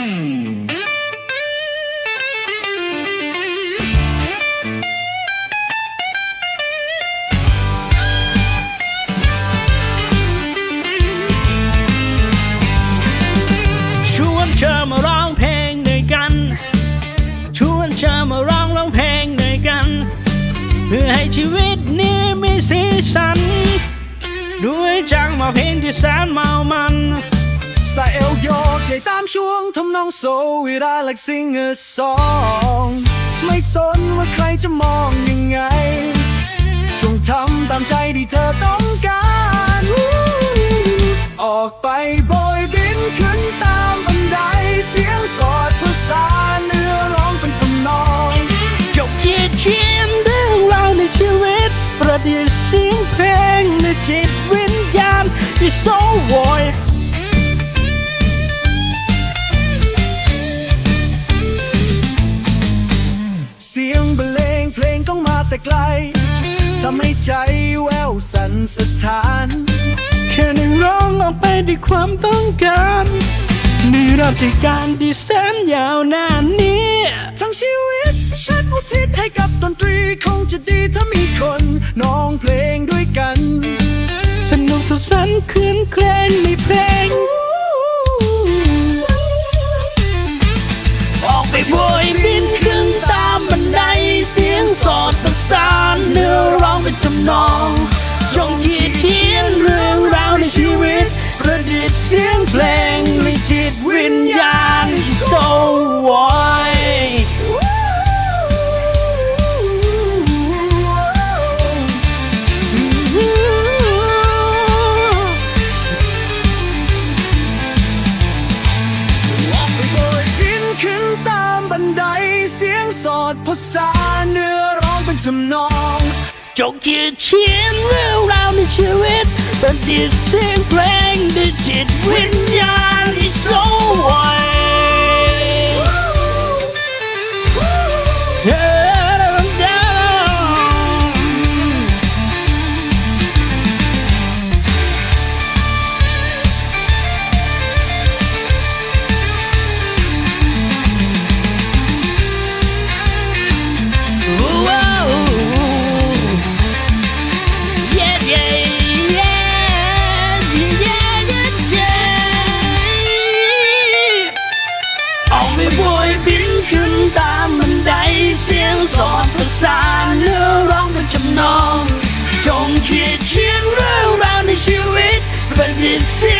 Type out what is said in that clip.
ชวนเธอมาร้องเพลงด้วยกัน ชวนเธอมาร้องร้องเพลงด้วยกัน เพื่อให้ชีวิตนี้มีสีสัน ด้วยจังมาเพลงที่แสนเมามัน ใส่เอวโยกใหญ่ตามช่วงทำนองโซวีรา like sing a song ไม่สนว่าใครจะมองยังไง จงทำตามใจที่เธอต้องการ ออกไปโบยบินขึ้นตามบันไดเสียงสอดภาษาเนื้อร้องเป็นทำนองจบเขียนเขียนเรื่องราวในชีวิต ประดิษฐ์เสียงเพลงในจิตวิญญาณที่โซวอย สียงบรรเลงเพลงก้องมาแต่ไกลทำให้ใจแววสั่นสะท้าน แค่ได้ร้องออกไปด้วยความต้องการนี่รับจากการที่แสนยาวนานนี้ ทั้งชีวิตฉันอุทิศให้กับดนตรีคงจะดีถ้ามีคนน้องเพลงด้วยกัน สนุกสุขสันคืนเคลงในเพลง ษาเนื้อร้องเป็นทำนองจงเขียนเขียนเรื่องราวในชีวิตเป็นดีเสียงเพลงดิจิตวิน ตามบันไดเสียงสอดประสานเนื้อร้องเป็นจำนองจงเขียนเขียนเรื่องราวในชีวิตประดิษฐ์